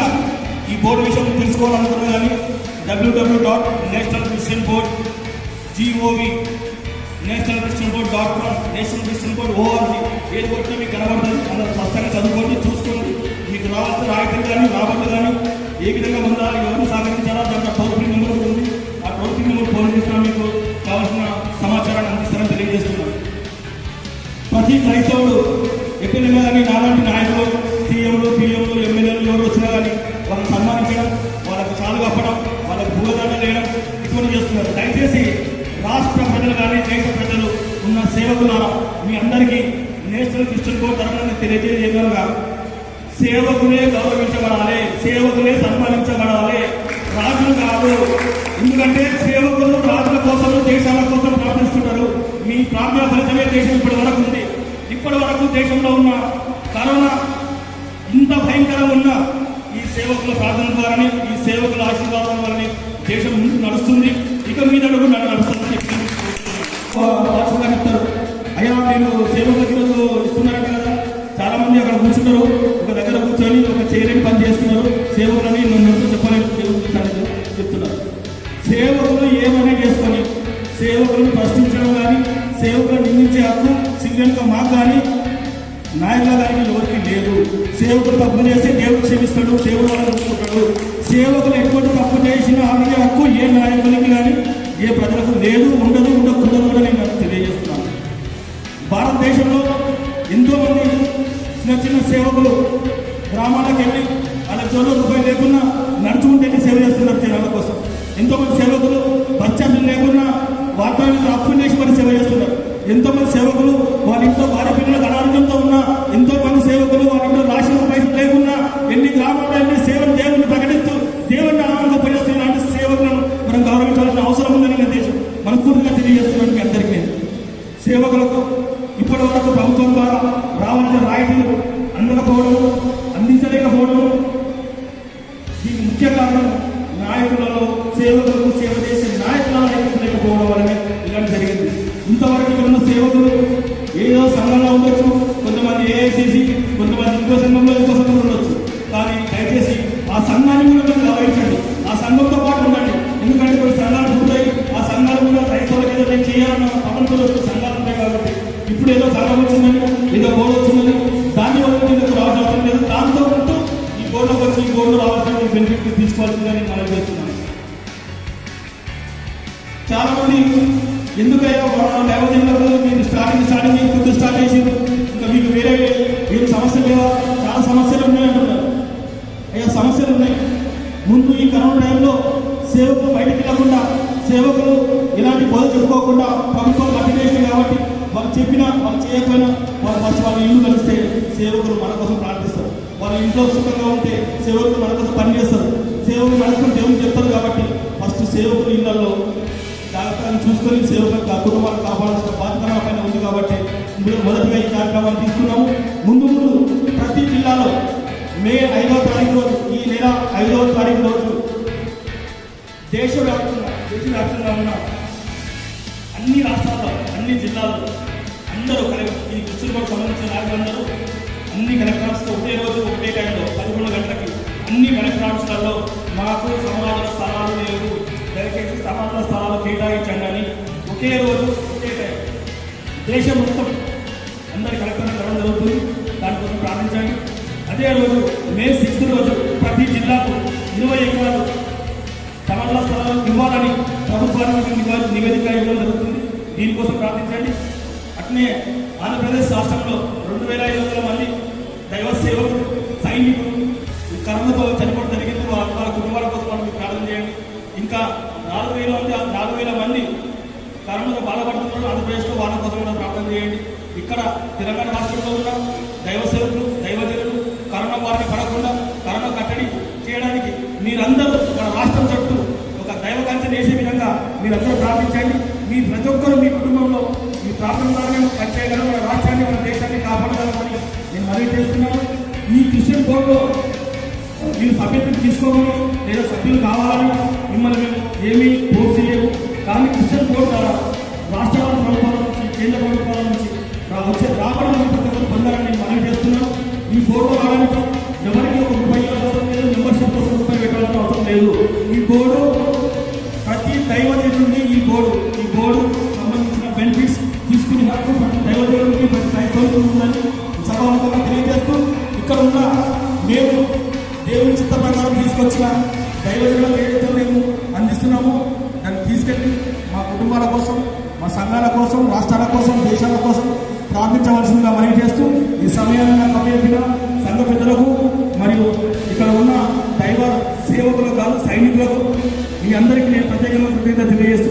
ఇంకా ఈ బోర్డు విషయం తెలుసుకోవాలనుకున్నా కానీ WW dot national Christian board GOV national Christian board dot com national Christian board ORG ఏది కొట్టి మీకు కనబడుతుంది. అందరూ స్పష్టంగా చదువుకోండి చూసుకోండి. మీకు రావాల్సిన రాయితీలు కానీ రాబట్టు కానీ ఏ విధంగా పొందాలి ఎవరు సహకరించాలా దాంట్లో టోల్ ఫ్రీ నెంబర్ ఉంటుంది ఆ టోల్ ఫ్రీ నెంబర్ ఫోన్ చేసినా మీకు కావాల్సిన సమాచారాన్ని అందిస్తారని తెలియజేస్తున్నాను. ప్రతి క్రైస్తవుడు ఎక్కడ కానీ నాలాంటి నాయకులు సీఎంలు పిఎంలు ఎమ్మెల్యేలు ఎవరు వచ్చినా కానీ వాళ్ళని సన్మానించడం వాళ్ళకు చాలు కప్పడం వాళ్ళకు భూగదానం చేయడం ఇటువంటి చేస్తున్నారు. దయచేసి రాష్ట్ర ప్రజలు కానీ దేశ ప్రజలు ఉన్న సేవకులారా మీ అందరికీ నేషనల్ క్రిస్టియన్ కోర్ట్ తరఫున తెలియజేయగలగా సేవకులే గౌరవించబడాలి సేవకులే సన్మానించబడాలి. రాజులు కాదు ఎందుకంటే సేవకులు రాజుల కోసం దేశాల కోసం ప్రార్థిస్తున్నారు మీ ప్రార్థన ఫలితమే దేశం ఇప్పటి వరకు ఉంది. ఇప్పటి వరకు దేశంలో ఉన్న కరోనా ఇంత భయంకరంగా ఉన్న ఈ సేవకుల ప్రార్థన ద్వారానే ఈ సేవకుల ఆశీర్వాదం వల్లనే దేశం ముందు నడుస్తుంది. ఇక మీద కూడా నడుస్తుంది చెప్పి అయ్యా నేను సేవకులకి ఈరోజు ఇస్తున్నారట కదా. చాలా మంది అక్కడ కూర్చున్నారు. ఒక దగ్గర కూర్చొని ఒక చేయలేని పని చేస్తున్నారు. సేవకులని నన్ను చెప్పాలని? చెప్తున్నారు. సేవకులు ఏమైనా చేసుకొని సేవకులను ప్రశ్నించడం కానీ సేవకులను నిందించే హక్కు సిగ్నల్గా మాకు కానీ నాయకుల గారికి ఎవరికి లేదు. సేవకులు తప్పు చేస్తే దేవుడు క్షమిస్తాడు దేవుడు వాళ్ళని సేవకులు ఎటువంటి తప్పు చేసినా అడిగే హక్కు ఏ నాయకులకి కానీ ఏ ప్రజలకు లేదు ఉండదు ఉండకూడదు కూడా నేను తెలియజేస్తున్నాను. భారతదేశంలో ఎంతోమంది చిన్న చిన్న సేవకులు గ్రామాలకు వెళ్ళి వాళ్ళ చోటు రూపాయలు లేకున్నా నడుచుకుంటే సేవ చేస్తున్నారు జనాల కోసం. ఎంతోమంది సేవకులు బచ్చాలు లేకున్నా వాతావరణం అప్పు చేసి మరి సేవ చేస్తున్నారు. ఎంతోమంది సేవకులు వాళ్ళ ఇంట్లో భార్య మనస్ఫూర్తిగా తెలియజేస్తున్నాను మీ అందరికీ. నేను. సేవకులకు ఇప్పటి వరకు ప్రభుత్వం ద్వారా రావాల్సిన రాయితీలు అందకపోవడం అందించలేకపోవడం. దీనికి ముఖ్య కారణం నాయకులలో సేవకులకు సేవ చేసే నాయకులలో లేకపోవడం వల్లనే ఇలాంటి జరిగింది. ఇంతవరకు ఇక్కడ ఉన్న సేవకులు ఏదో సంఘంలో ఉండొచ్చు కొంతమంది ఏఐసిసి కొంతమంది ఇంకో సంఘంలో ఇంకో సంఘంలో ఉండొచ్చు. కానీ దయచేసి ఆ సంఘాన్ని కూడా చేయాలన్న తమకు సంఘాలు ఉంటాయి కాబట్టి ఇప్పుడు ఏదో సంఘం వచ్చిందని ఏదో బోర్డు వచ్చిందని దాన్ని వల్ల మీకు లేదు దాంతో ఉంటూ ఈ గోడ వచ్చి ఈ బోర్డు రావాల్సిన బెనిఫిట్ తీసుకోవాల్సిందని మనం చేస్తున్నాం. చాలా మంది ఎందుకయ్యా మనం మీరు స్టార్టింగ్ స్టార్టింగ్ చేసి కొద్ది స్టార్ట్ చేసింది ఇంకా మీకు వేరే ఏం సమస్యలు లేవా? చాలా సమస్యలు ఉన్నాయి అంటున్నారు. అయ్యా సమస్యలు ఉన్నాయి. ముందు ఈ కరోనా టైంలో సేవకులు బయటకు వెళ్ళకుండా సేవకులు ఇలాంటి చెప్పుకోకుండా ప్రభుత్వం కట్టివేసింది కాబట్టి వాళ్ళు చెప్పినా వాళ్ళు చేయకపోయినా వాళ్ళు ఫస్ట్ వాళ్ళ ఇల్లు కలిస్తే సేవకులు మన కోసం ప్రార్థిస్తారు. వాళ్ళ ఇంట్లో సుఖంగా ఉంటే సేవకులు మన కోసం పనిచేస్తారు సేవకులు మనసుకుని కోసం దేవుని చెప్తారు కాబట్టి ఫస్ట్ సేవకులు ఇళ్ళలో జాగ్రత్తగా చూసుకొని సేవకులకు ఆ కుటుంబాన్ని కాపాడాల్సిన బాధ్యత మా పైన ఉంది కాబట్టి మొదటిగా ఈ కార్యక్రమాన్ని తీసుకున్నాము. ముందు ముందు ప్రతి జిల్లాలో మే ఐదవ తారీఖు రోజు ఈ నెల ఐదవ తారీఖు రోజు దేశవ్యాప్తంగా దేశవ్యాప్తంగా ఉన్న అన్ని రాష్ట్రాల్లో అన్ని జిల్లాల్లో అందరూ కలెక్టర్ ఈ కృష్ణుడికి సంబంధించిన నాయకులందరూ అన్ని కలెక్టర్స్తో ఒకే రోజు ఒకే టైంలో పదకొండు గంటలకి అన్ని కలెక్టర్స్లలో మాకు సమాధాన స్థలాలు లేవు. దయచేసి సమాధాన స్థలాలు కేటాయించండి అని ఒకే రోజు ఒకే టైం దేశం మొత్తం అందరి కలెక్టర్ని కలవడం జరుగుతుంది. దానికోసం ప్రార్థించండి. అదే రోజు మే సిక్స్త్ రోజు ప్రతి జిల్లాకు ఇరవై ఎకరాలు సమాధాన స్థలాలు ఇవ్వాలని ప్రభుత్వానికి నివేదిక దీనికోసం ప్రార్థించండి. అట్నే ఆంధ్రప్రదేశ్ రాష్ట్రంలో రెండు వేల ఐదు వందల మంది దైవ సేవకులు సైనికులు ఈ కరోనాతో చనిపోవడం జరిగింది. వాళ్ళ కుటుంబాల కోసం వాళ్ళకి ప్రార్థన చేయండి. ఇంకా నాలుగు వేల మంది నాలుగు వేల మంది కరోనాతో బాధపడుతున్నారు. ఆంధ్రప్రదేశ్లో వాళ్ళ కోసం కూడా ప్రార్థన చేయండి. ఇక్కడ తెలంగాణ రాష్ట్రంలో ఉన్న దైవ సేవకులు దైవజనులు కరోనా వారిని పడకుండా కరోనా కట్టడి చేయడానికి మీరందరూ మన రాష్ట్రం చుట్టూ ఒక దైవ కంచె చేసే విధంగా మీరందరూ ప్రార్థించండి. మీ ప్రతి ఒక్కరు మీ కుటుంబంలో మీ ప్రార్థన ద్వారా పనిచేయగలం మన రాష్ట్రాన్ని మన దేశాన్ని కాపాడగలమని నేను మనవి చేస్తున్నాను. ఈ క్రిస్టియన్ బోర్డులో మీరు సభ్యత్వం తీసుకోమని లేదా సభ్యులు కావాలని మిమ్మల్ని మేము ఏమీ ఫోర్స్ చేయము. కానీ క్రిస్టియన్ బోర్డు ద్వారా రాష్ట్ర ప్రభుత్వాల నుంచి కేంద్ర ప్రభుత్వాల నుంచి వచ్చే రాబడి ప్రతి ఒక్కరు పొందాలని నేను మనవి చేస్తున్నాను. ఈ బోర్డు రావడానికి ఎవరికి ఒక రూపాయి అవసరం లేదు మెంబర్షిప్ పేదలకు ఏదైతే మేము అందిస్తున్నామో. దాన్ని తీసుకెళ్ళి మా కుటుంబాల కోసం మా సంఘాల కోసం రాష్ట్రాల కోసం దేశాల కోసం ప్రార్థించవలసిందిగా మనవి చేస్తూ ఈ సమయాన్ని నాకు సంఘ పెద్దలకు మరియు ఇక్కడ ఉన్న దైవ సేవకులకు కాదు సైనికులకు మీ అందరికీ నేను ప్రత్యేకంగా కృతజ్ఞత తెలియజేస్తూ